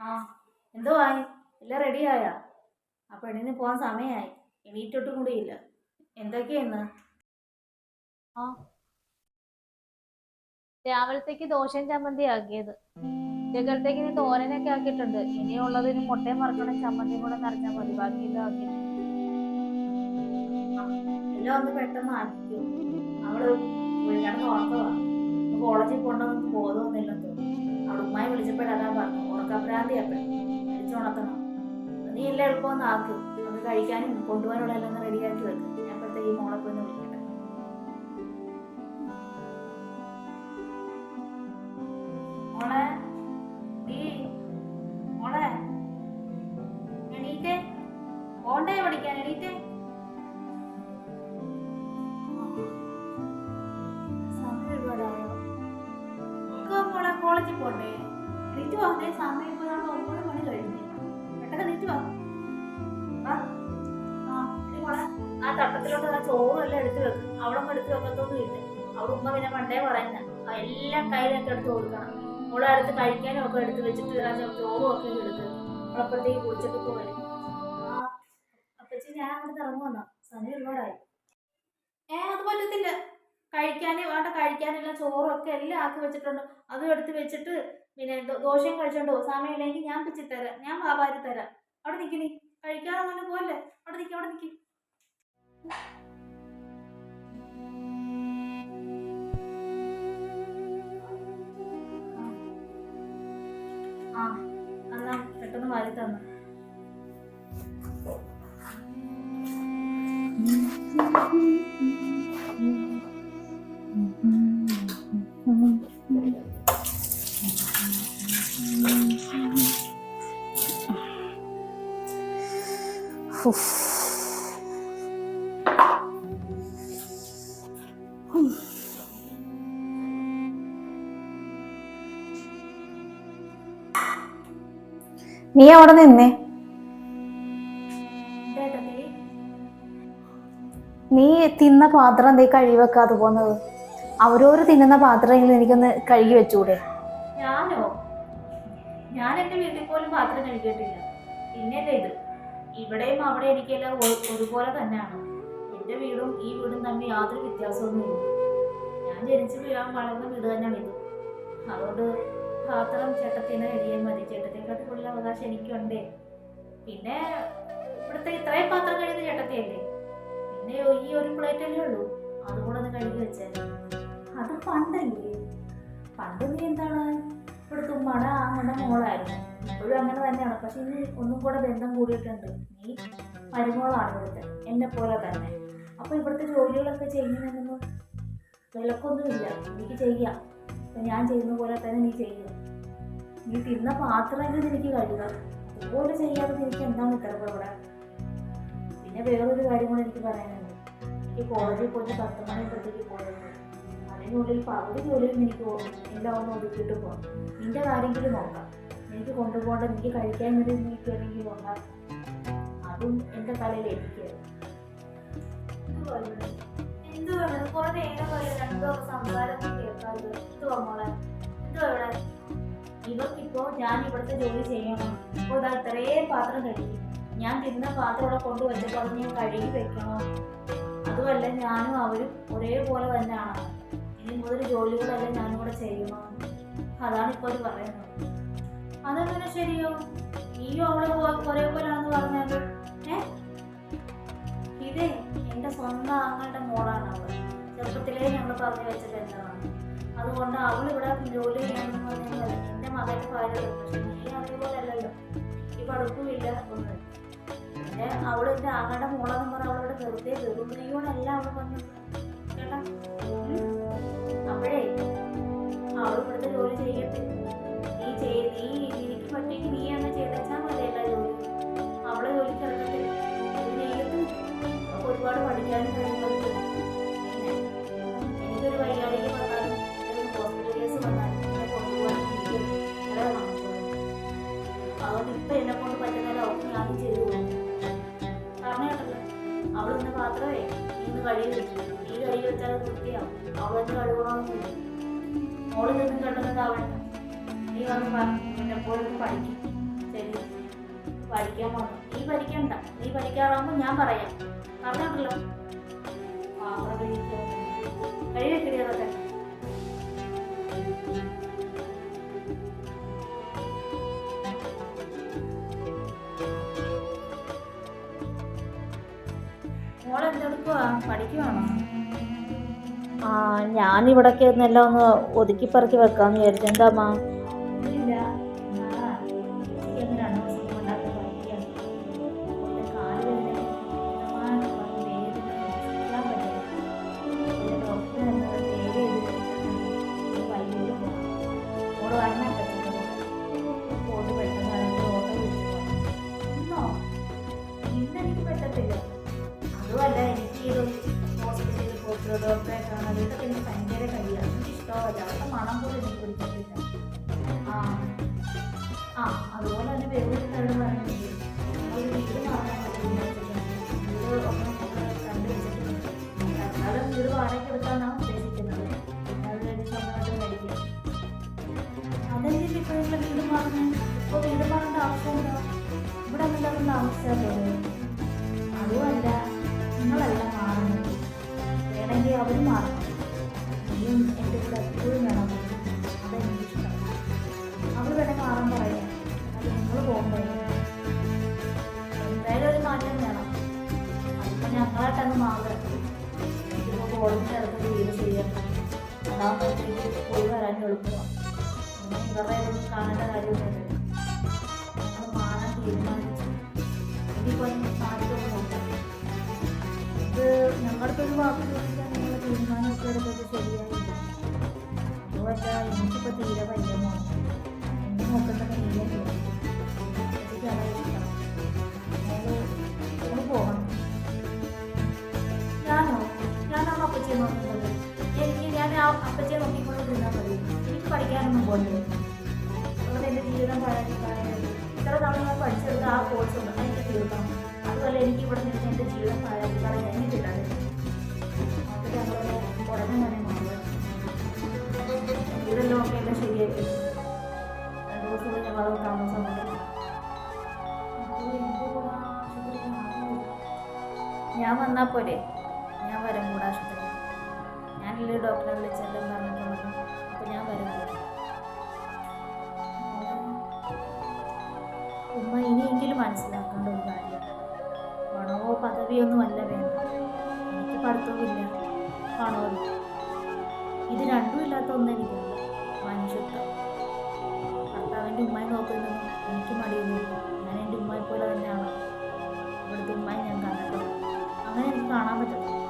ആ എന്തോ ആയി? എല്ലാം റെഡിയായാ ആ പെണ്ണിന് പോകാൻ സമയമായി എണീറ്റൊട്ടും കൂടിയില്ല. എന്തൊക്കെയെന്ന്? ആ. രാവിലത്തേക്ക് ദോശയും ചമ്മന്തി ആക്കിയത്. ഉച്ചക്കലത്തേക്ക് ഇനി തോരനൊക്കെ ആക്കിയിട്ടുണ്ട്. ഇനിയുള്ളത് ഇനി മുട്ടയും മറക്കണം ചമ്മന്തിയും കൂടെ നിറഞ്ഞാൽ മതി. ബാക്കിയെല്ലാം ആക്കി. എല്ലാം ഒന്ന് പെട്ടെന്ന് ആക്കിക്കോ. അവൾ ഉറക്കവാ. ഇന്ന് കോളേജിൽ പോകണമെന്ന് ബോധമൊന്നുമില്ലെന്ന് അവിടെ ഉമ്മായി വിളിച്ചപ്പോഴതാ പറഞ്ഞു ഉറക്കഭ്രാന്തിയപ്പേ വിളിച്ചുണർത്തണം നീ എല്ലാം എളുപ്പമൊന്നും ആക്ക്. അത് കഴിക്കാനും കൊണ്ടുപോകാനുള്ള എല്ലാം റെഡിയാക്കി വെക്ക്. ഞാൻ അപ്പോഴത്തേക്ക് മോളെ പോയി വിളിക്കട്ടെ. നീ കോളേജിൽ പോണ്ടേ? എണീറ്റ് വാ ദേ സമയം ഇപ്പോൾ നമ്മൾ ഒമ്പത് മണി കഴിഞ്ഞു. പെട്ടെന്ന് നീറ്റ് വാ. ആ തട്ടത്തിലോട്ട് ആ ചോറെല്ലാം എടുത്തു വെക്കും. അവിടെ എടുത്തു വെക്കത്തൊന്നും ഇല്ല. അവിടെ ഉമ്മ പിന്നെ പണ്ടേ പറയുന്ന എല്ലാം കയ്യിലൊക്കെ എടുത്ത് കൊടുക്കണം. മോളെ അടുത്ത് കഴിക്കാനും ഒക്കെ എടുത്ത് വെച്ചിട്ട് ചോറും ഒക്കെ എടുത്ത് അവളപ്പോഴത്തേക്ക് കുളിച്ചിട്ട് ആ അപ്പച്ചി ഞാൻ അവിടെ ഇറങ്ങുവന്നാ. സമയം ഒരുപാടായി. ഏ അത് പറ്റത്തില്ല. കഴിക്കാനും അവിടെ കഴിക്കാനുള്ള ചോറൊക്കെ എല്ലാം ആക്കി വെച്ചിട്ടുണ്ട്. അതും എടുത്ത് വെച്ചിട്ട് പിന്നെ ദോശയും കഴിച്ചോണ്ടോ സമയമില്ലെങ്കിൽ ഞാൻ പിച്ചി തരാം. ഞാൻ വാവാരി തരാം. അവിടെ നിൽക്കി നീ. കഴിക്കാതെ അങ്ങനെ അവിടെ നിൽക്കി അവിടെ നിൽക്കി ആ എന്നാ പെട്ടെന്ന് വാരി തന്നു. നീ അവിടെ നിന്നേ. നീ തിന്ന പാത്രം എന്തേ കഴുകി വെക്കാതെ പോന്നത്. അവരോര് തിന്നുന്ന പാത്രമെങ്കിലും എനിക്കൊന്ന് കഴുകി വെച്ചൂടെ. ഞാനോ? ഞാൻ എന്റെ വീട്ടിൽ പോലും പാത്രം കഴുകിയിട്ടില്ല. പിന്നെയല്ലേ ഇത്? ഇവിടെയും അവിടെ എനിക്കെല്ലാം ഒരുപോലെ തന്നെയാണ്. എന്റെ വീടും ഈ വീടും തമ്മിൽ യാതൊരു വ്യത്യാസമൊന്നുമില്ല. ഞാൻ ജനിച്ചു വീഴാൻ വളർന്ന വീട് തന്നെയാണ് ഇത്. അതുകൊണ്ട് പാത്രം ചേട്ടത്തിനെ എഴുതിയാൽ മതി. ചേട്ടത്തെക്കാട്ട് കൂടുതൽ അവകാശം എനിക്കുണ്ടേ. പിന്നെ ഇവിടുത്തെ ഇത്രയും പാത്രം കഴിയുന്ന ചേട്ടത്തിയല്ലേ? പിന്നെ ഈ ഒരു പ്ലേറ്റ് അല്ലേ ഉള്ളൂ. അതുകൂടെ ഒന്ന് കഴുകി വെച്ചാൽ അത് പണ്ടല്ലേ? പണ്ട് നീ എന്താണ്? ഇവിടുത്തെ ഉമ്മയുടെ ആങ്ങളുടെ മോളായിരുന്നു. ഇപ്പോഴും അങ്ങനെ തന്നെയാണ്. പക്ഷെ ഇനി ഒന്നും കൂടെ ബന്ധം കൂടിയിട്ടുണ്ട്. നീ മരുമോളാണ് ഇവിടുത്തെ. എന്നെ പോലെ തന്നെ. അപ്പൊ ഇവിടുത്തെ ജോലികളൊക്കെ ചെയ്യുന്നതിനൊന്നും വിലക്കൊന്നുമില്ല. എനിക്ക് ചെയ്യാം. അപ്പൊ ഞാൻ ചെയ്യുന്ന പോലെ തന്നെ നീ ചെയ്യും. നീ തിന്ന പാത്രമെങ്കിലും എനിക്ക് കഴിയുക. അതുപോലെ ചെയ്യാതെ എനിക്ക് എന്താണ് ഇത്ര ഇവിടെ? പിന്നെ വേറൊരു കാര്യം കൂടെ എനിക്ക് പറയാനുണ്ട്. എനിക്ക് കോളേജിൽ പോയിട്ട് പത്ത് മണിയാകുമ്പോഴത്തേക്ക് പോയത് അതിനുള്ളിൽ പകുതി ജോലിയിൽ എനിക്ക് എല്ലാം ഒന്ന് ഒതുക്കിയിട്ട് പോകാം നിന്റെ കാര്യമെങ്കിലും നോക്കാം. എനിക്ക് കൊണ്ടുപോകേണ്ട എനിക്ക് കഴിക്കാൻ വേണ്ടി നീ ഉണ്ടാക്കാം അതും എന്റെ തലയിൽ എനിക്ക് ഇവർക്കിപ്പോ ഞാൻ ഇവിടുത്തെ ജോലി ചെയ്യണം അപ്പോൾ ഇതാ ഇത്രയും പാത്രം കഴിക്കും ഞാൻ തിന്ന പാത്രം ഇവിടെ കൊണ്ടുവച്ചപ്പോൾ അത് ഞാൻ കഴുകി വെക്കണോ? അതുമല്ല ഞാനും അവരും ഒരേപോലെ തന്നെയാണ്. ഇനി മുതൽ ജോലികളെല്ലാം ഞാനും കൂടെ ചെയ്യണം അതാണ് ഇപ്പോൾ പറയുന്നത്. ശരിയോ? നീയോ അവളെ പോ- ഒരേപോലെയാണെന്ന് പറഞ്ഞാൽ ഏ? ഇതേ എന്റെ സ്വന്തം ആങ്ങളുടെ മോളാണ് അവൾ ചെറുപ്പത്തിലേ ഞങ്ങൾ പറഞ്ഞു വെച്ചത് എന്താണ് അതുകൊണ്ട് അവൾ ഇവിടെ ജോലി ചെയ്യണമെന്ന് പറഞ്ഞാൽ എന്റെ മകന്റെ ഭാര്യ പക്ഷെ നീ അതേപോലെയല്ലല്ലോ. ഈ പഠിപ്പുമില്ല ഒന്ന് പിന്നെ അവൾ എന്റെ ആങ്ങളുടെ മോളെന്ന് പറഞ്ഞാൽ അവളോട് വെറുതെ വെറുതെയോടല്ല അവൾ പറഞ്ഞു കേട്ടാ. അപ്പോഴേ അവൾ ഇവിടുത്തെ ജോലി ചെയ്യട്ടെ. അവൾ ഇന്ന് മാത്രമേ നീ ഇന്ന് കഴുകി വെച്ചു നീ കഴുകി വെച്ചാൽ വൃത്തിയാവും. അവൾ എന്നെ കഴുകണമെന്നില്ല മോൾ നിന്നും കണ്ടത് അവൾ നീ വന്ന് പറഞ്ഞു എന്നെ പഠിക്കും. ശരി. പഠിക്കാൻ വന്നു. നീ പഠിക്കണ്ട. നീ പഠിക്കാറാകുമ്പോൾ ഞാൻ പറയാം. പറഞ്ഞിട്ടല്ലോ. പാത്രം കഴുകി കഴുകി വെക്കടി ആ ഞാൻ ഇവിടൊക്കെ എന്നെല്ലാം ഒന്ന് ഒതുക്കി പറക്കി വെക്കാന്ന് വിചാരിച്ചു എന്താ പിടിക്കത്തില്ല ആ അതുപോലെ തന്നെ വേറൊരു സ്ഥലം അതുമല്ല നിങ്ങളെല്ലാം മാറുന്നത് വേണമെങ്കിൽ അവർ മാറണം അതാകുമ്പോഴത്തേക്ക് പോയി വരാൻ എളുപ്പമാണ് പിന്നെ ഇവരുടെ ഇതൊന്നും കാണേണ്ട കാര്യമൊന്നുമില്ല ഞങ്ങൾ മാറാൻ തീരുമാനിച്ചു ഇനിയിപ്പോൾ മാറ്റമൊന്നും നോക്കാം ഇത് ഞങ്ങളുടെ ഒരു വാക്ക് ഞാൻ വന്നാൽ പോരെ. ഞാൻ വരാം കൂടെ ആശുപത്രി ഞാനില്ലേ ഡോക്ടറെ വിളിച്ചെല്ലാം പറഞ്ഞിട്ടുള്ളത് അപ്പോൾ ഞാൻ വരും ഉമ്മ ഇനിയെങ്കിലും മനസ്സിലാക്കേണ്ട ഒരു കാര്യം പണമോ പദവിയൊന്നും അല്ല വേണ്ട എനിക്ക് പഠിത്തവുമില്ല. പണവും ഇത് രണ്ടും ഇല്ലാത്ത ഒന്നെനിക്ക് മനുഷ്യത്വം. ഭർത്താവിന്റെ ഉമ്മയെ നോക്കുന്നതും എനിക്ക് മടിയൊന്നുമില്ല. ഞാൻ എന്റെ ഉമ്മയെ പോലെ തന്നെയാണ്. ഇവിടുത്തെ ഉമ്മയെ ഞാൻ കണ്ടിട്ടുള്ളത് അങ്ങനെ എനിക്ക് കാണാൻ പറ്റത്തില്ല.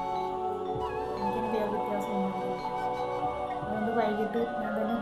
എനിക്കിനി വേറെ വ്യത്യാസമൊന്നുമില്ല അതുകൊണ്ട് വൈകിട്ട് ഞാൻ തന്നെ